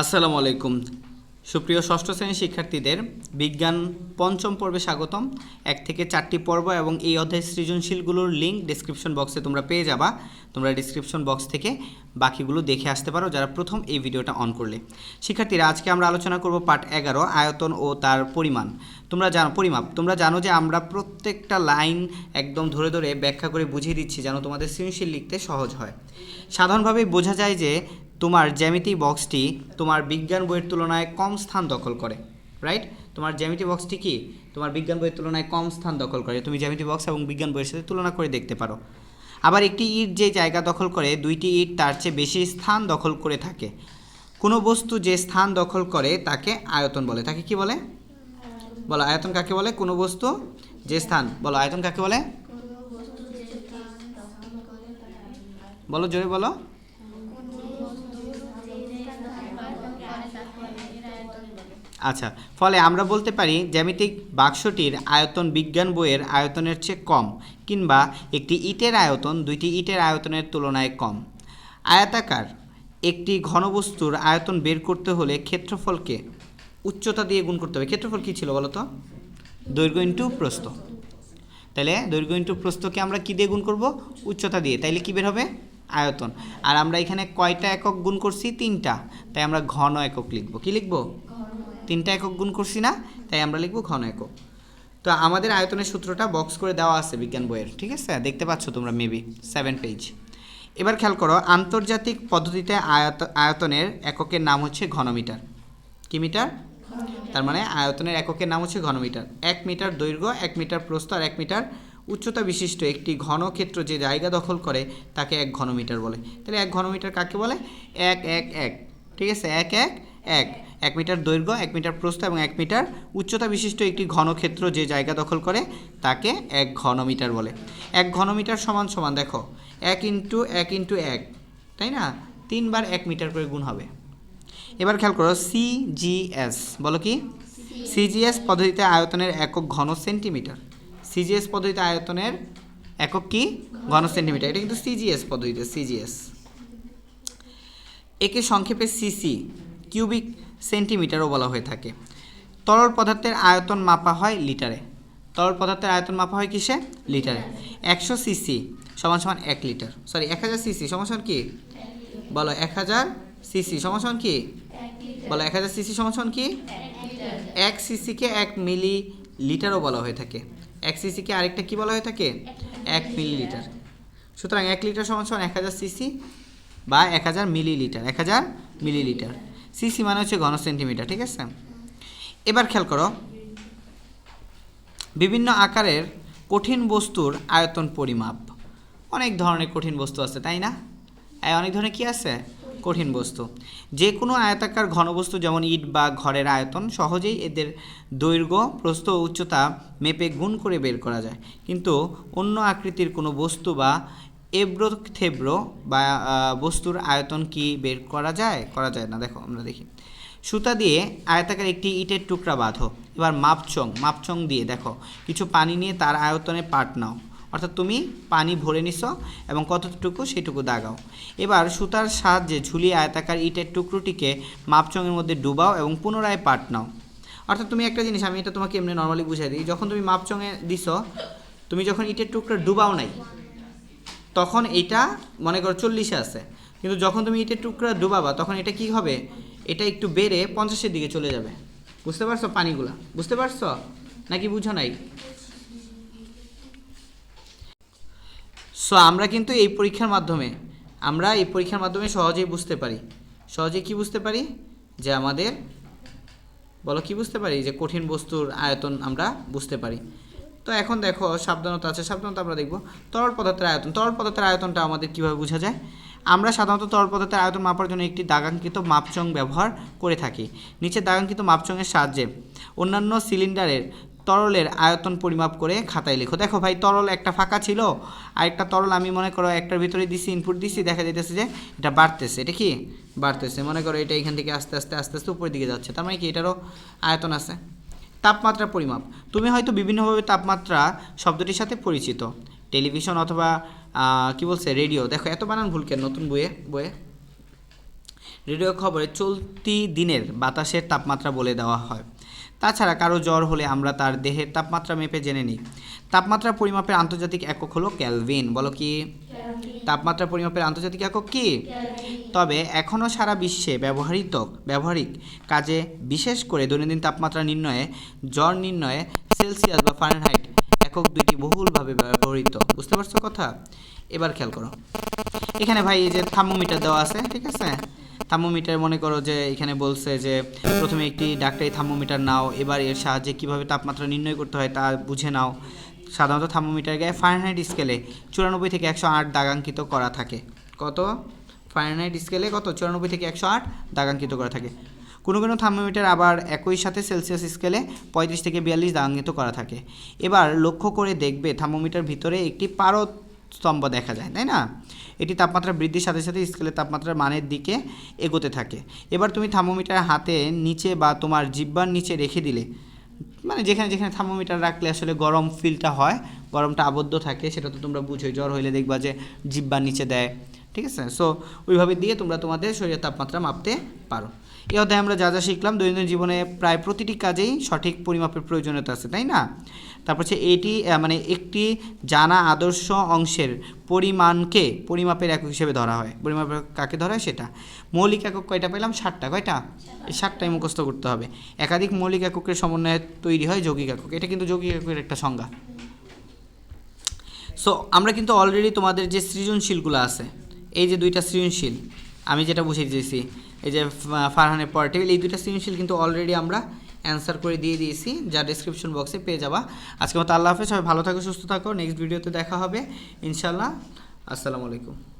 আসসালামু আলাইকুম। সুপ্রিয় ষষ্ঠ শ্রেণির শিক্ষার্থীদের বিজ্ঞান পঞ্চম পর্বে স্বাগতম। এক থেকে চারটি পর্ব এবং এই অধ্যায় সৃজনশীলগুলোর লিঙ্ক ডিসক্রিপশন বক্সে তোমরা পেয়ে যাবা। তোমরা ডিসক্রিপশন বক্স থেকে বাকিগুলো দেখে আসতে পারো যারা প্রথম এই ভিডিওটা অন করলে। শিক্ষার্থীরা, আজকে আমরা আলোচনা করব পার্ট এগারো, আয়তন ও তার পরিমাণ। তোমরা জানো, পরিমাপ। তোমরা জানো যে আমরা প্রত্যেকটা লাইন একদম ধরে ধরে ব্যাখ্যা করে বুঝিয়ে দিচ্ছি যেন তোমাদের সৃজনশীল লিখতে সহজ হয়। সাধারণভাবেই বোঝা যায় যে তোমার জ্যামিতি বক্সটি তোমার বিজ্ঞান বইয়ের তুলনায় কম স্থান দখল করে রাইট তোমার জ্যামিতি বক্সটি কি? তোমার বিজ্ঞান বইয়ের তুলনায় কম স্থান দখল করে, তুমি জ্যামিতি বক্স এবং বিজ্ঞান বইয়ের সাথে তুলনা করে দেখতে পারো। আবার একটি ইট যে জায়গা দখল করে, দুইটি ইট তার চেয়ে বেশি স্থান দখল করে থাকে। কোনো বস্তু যে স্থান দখল করে, তাকে আয়তন বলে। তাকে কি বলে? বলো, আয়তন কাকে বলে? কোনো বস্তু যে স্থান। বলো, আয়তন কাকে বলে? বলো, জোরে বলো। আচ্ছা ফলে আমরা বলতে পারি জ্যামিতিক বাক্সটির আয়তন বিজ্ঞান বইয়ের আয়তনের চেয়ে কম কিংবা একটি ইটের আয়তন দুইটি ইটের আয়তনের তুলনায় কম। আয়তাকার একটি ঘনবস্তুর আয়তন বের করতে হলে ক্ষেত্রফলকে উচ্চতা দিয়ে গুণ করতে হবে। ক্ষেত্রফল কী ছিল বলো তো দৈর্ঘ্য ইন্টু প্রস্থ। তাহলে দৈর্ঘ্য ইন্টু প্রস্থকে আমরা কী দিয়ে গুণ করব? উচ্চতা দিয়ে। তাইলে কী বের হবে? আয়তন। আর আমরা এখানে কয়টা একক গুণ করছি? তিনটা। তাই আমরা ঘন একক লিখব। কী লিখব? তিনটা একক গুণ করছি না, তাই আমরা লিখব ঘন একক। তো আমাদের আয়তনের সূত্রটা বক্স করে দেওয়া আছে বিজ্ঞান বইয়ের, ঠিক আছে? দেখতে পাচ্ছ তোমরা মেবি সেভেন পেজ এবার খেয়াল করো, আন্তর্জাতিক পদ্ধতিতে আয়ত, আয়তনের এককের নাম হচ্ছে ঘনমিটার। কি মিটার? তার মানে আয়তনের এককের নাম হচ্ছে ঘনমিটার। এক মিটার দৈর্ঘ্য, এক মিটার প্রস্থ আর এক মিটার উচ্চতা বিশিষ্ট একটি ঘনক্ষেত্র যে জায়গা দখল করে, তাকে এক ঘনমিটার বলে। তাহলে এক ঘনমিটার কাকে বলে? এক এক এক। ঠিক আছে? এক এক এক এক মিটার দৈর্ঘ্য, এক মিটার প্রস্থ এবং এক মিটার উচ্চতা বিশিষ্ট একটি ঘনক্ষেত্র যে জায়গা দখল করে, তাকে এক ঘনমিটার বলে। এক ঘনমিটার সমান সমান, দেখো, এক ইন্টু এক ইন্টু এক, তাই না? তিনবার এক মিটার করে গুণ হবে। এবার খেয়াল করো সিজিএস বলো কি? সিজিএস পদ্ধতিতে আয়তনের একক ঘন সেন্টিমিটার। সিজিএস পদ্ধতিতে আয়তনের একক কি? ঘন সেন্টিমিটার। এটা কিন্তু সিজিএস পদ্ধতিতে সিজিএস একে সংক্ষেপে সিসি কিউবিক সেন্টিমিটারও বলা হয়ে থাকে। তরল পদার্থের আয়তন মাপা হয় লিটারে। তরল পদার্থের আয়তন মাপা হয় কিসে? লিটারে। একশো সিসি সমান সমান এক লিটার। সরি, এক হাজার সিসি সমান সমান কি? বলো, এক হাজার সিসি সমান সমান কি? বলো, এক হাজার সিসি সমান সমান কি? এক সিসিকে এক মিলি লিটারও বলা হয়ে থাকে। এক সিসিকে আরেকটা কি বলা হয়ে থাকে? এক মিলি লিটার সুতরাং এক লিটার সমান সমান এক হাজার সিসি বা এক হাজার মিলিলিটার। এক হাজার মিলিলিটার। সিসি মানে হচ্ছে ঘন সেন্টিমিটার, ঠিক আছে? এবার খেয়াল করো। বিভিন্ন আকারের কঠিন বস্তুর আয়তন পরিমাপ। অনেক ধরনের কঠিন বস্তু আছে, তাই না? অনেক ধরনের কি আছে? কঠিন বস্তু। যে কোনো আয়তাকার ঘনবস্তু যেমন ইট বা ঘরের আয়তন, সহজেই এদের দৈর্ঘ্য, প্রস্থ উচ্চতা মেপে গুণ করে বের করা যায়। কিন্তু অন্য আকৃতির কোনো বস্তু বা এব্রো থেব্রো বা বস্তুর আয়তন কি বের করা যায়? করা যায় না। দেখো, আমরা দেখি। সুতা দিয়ে আয়তাকার একটি ইটের টুকরা বাঁধো। এবার মাপচং মাপচং দিয়ে দেখো, কিছু পানি নিয়ে তার আয়তনে পাট নাও। অর্থাৎ তুমি পানি ভরে নিছো এবং কতটুকু সেটুকু দাগাও। এবার সুতার সাহায্যে ঝুলিয়ে আয়তাকার ইটের টুকরোটিকে মাপচংয়ের মধ্যে ডুবাও এবং পুনরায় পাট নাও। অর্থাৎ তুমি একটা জিনিস, আমি এটা তোমাকে এমনি নর্মালি বুঝাই দিই। যখন তুমি মাপচংয়ে দিছো, তুমি যখন ইটের টুকরা ডুবাও নাই তখন এটা মনে করো চল্লিশে আছে। কিন্তু যখন তুমি ইটের টুকরা ডুবাবা, তখন এটা কি হবে? এটা একটু বেড়ে পঞ্চাশের দিকে চলে যাবে। বুঝতে পারছ পানিগুলা? বুঝতে পারছ? নাকি বুঝো নাই? সো আমরা কিন্তু এই পরীক্ষার মাধ্যমে, আমরা এই পরীক্ষার মাধ্যমে সহজেই বুঝতে পারি। সহজে কি বুঝতে পারি? যে আমাদের, বলো কি বুঝতে পারি? যে কঠিন বস্তুর আয়তন আমরা বুঝতে পারি। তো এখন দেখো, সাবধানতা আছে, সাবধানতা আমরা দেখব। তরল পদার্থের আয়তন, তরল পদার্থের আয়তনটা আমাদের কীভাবে বোঝা যায়? আমরা সাধারণত তরল পদার্থের আয়তন মাপার জন্য একটি দাগাঙ্কিত মাপচং ব্যবহার করে থাকি। নিচে দাগাঙ্কিত মাপচংয়ের সাহায্যে অন্যান্য সিলিন্ডারের তরলের আয়তন পরিমাপ করে খাতায় লেখো। দেখো ভাই, তরল একটা ফাঁকা ছিল, আর একটা তরল আমি মনে করো একটার ভিতরে দিছি ইনপুট দিছি, দেখা যাইতেছে যে এটা বাড়তেছে। এটা কি? বাড়তেছে। মনে করো এটা এখান থেকে আস্তে আস্তে আস্তে আস্তে উপরের দিকে যাচ্ছে। তার মানে কি? এটারও আয়তন আছে। তাপমাত্রা পরিমাপ। তুমি হয়তো বিভিন্নভাবে তাপমাত্রা শব্দটির সাথে পরিচিত। টেলিভিশন অথবা কি বলছে রেডিও। দেখো এত বানান ভুল কেন? নতুন বইয়ে বইয়ে। রেডিও খবরে চলতি দিনের বাতাসের তাপমাত্রা বলে দেওয়া হয়। তাছাড়া কারও জ্বর হলে আমরা তার দেহের তাপমাত্রা মেপে জেনে নিই। তাপমাত্রা পরিমাপের আন্তর্জাতিক একক হলো ক্যালভিন। বলো কি? তাপমাত্রা পরিমাপের আন্তর্জাতিক একক কি? তবে এখনও সারা বিশ্বে ব্যবহৃত, ব্যবহারিক কাজে বিশেষ করে দৈনন্দিন তাপমাত্রা নির্ণয়ে, জ্বর নির্ণয়ে সেলসিয়াস বা ফারেনহাইট একক দুইটি বহুলভাবে ব্যবহৃত। বুঝতে পারছ কথা? এবার খেয়াল করো। এখানে ভাই এই যে থার্মোমিটার দেওয়া আছে, ঠিক আছে? থার্মোমিটার মনে করো যে এখানে বলছে যে প্রথমে একটি ডাক্তারি থার্মোমিটার নাও, এবার এর সাহায্যে কীভাবে তাপমাত্রা নির্ণয় করতে হয় তা বুঝে নাও। সাধারণত থার্মোমিটার গায়ে ফারেনহাইট স্কেলে চুরানব্বই থেকে একশো আট দাগাঙ্কিত করা থাকে। কত? ফারেনহাইট স্কেলে কত? চুরানব্বই থেকে একশো আট দাগাঙ্কিত করা থাকে। কোনো কোনো থার্মোমিটার আবার একই সাথে সেলসিয়াস স্কেলে পঁয়ত্রিশ থেকে বিয়াল্লিশ দাগাঙ্কিত করা থাকে। এবার লক্ষ্য করে দেখবে থার্মোমিটার ভিতরে একটি পারদ স্তম্ভ দেখা যায়, তাই না? এটি তাপমাত্রা বৃদ্ধির সাথে সাথে স্কেলের তাপমাত্রার মানের দিকে এগোতে থাকে। এবার তুমি থার্মোমিটার হাতে নিচে বা তোমার জিব্বার নিচে রেখে দিলে মানে যেখানে যেখানে থার্মোমিটার রাখলে আসলে গরম ফিলটা হয়, গরমটা আবদ্ধ থাকে, সেটা তো তোমরা বুঝোই। জ্বর হইলে দেখবা যে জিব্বার নিচে দেয়। ঠিক আছে? সো ওইভাবে দিয়ে তোমরা তোমাদের শরীরের তাপমাত্রা মাপতে পারো। এই অধ্যায়ে আমরা যা যা শিখলাম দৈনন্দিন জীবনে প্রায় প্রতিটি কাজেই সঠিক পরিমাপের প্রয়োজনীয়তা আছে, তাই না? তারপর হচ্ছে এটি মানে একটি জানা আদর্শ অংশের পরিমাণকে পরিমাপের একক হিসেবে ধরা হয়। পরিমাপের কাকে ধরা হয়? সেটা। মৌলিক একক কয়টা পেলাম? ষাটটা কয়টা? এই ষাটটাই মুখস্থ করতে হবে। একাধিক মৌলিক এককের সমন্বয়ে তৈরি হয় যৌগিক একক। এটা কিন্তু যৌগিক এককের একটা সংজ্ঞা। সো আমরা কিন্তু অলরেডি তোমাদের যে সৃজনশীলগুলো আছে এই যে দুইটা সৃজনশীল, আমি যেটা বুঝিয়ে দিয়েছি, এই যে ফারহানের পর টেবিল এই দুইটা সৃজনশীল কিন্তু অলরেডি আমরা অ্যান্সার করে দিয়ে দিয়েছি, যা ডিসক্রিপশন বক্সে পেয়ে যাবা। আজকে মতো আল্লাহ হাফেজ, সবাই ভালো থাকো, সুস্থ থাকো নেক্সট ভিডিওতে দেখা হবে ইনশাল্লাহ আসসালামু আলাইকুম।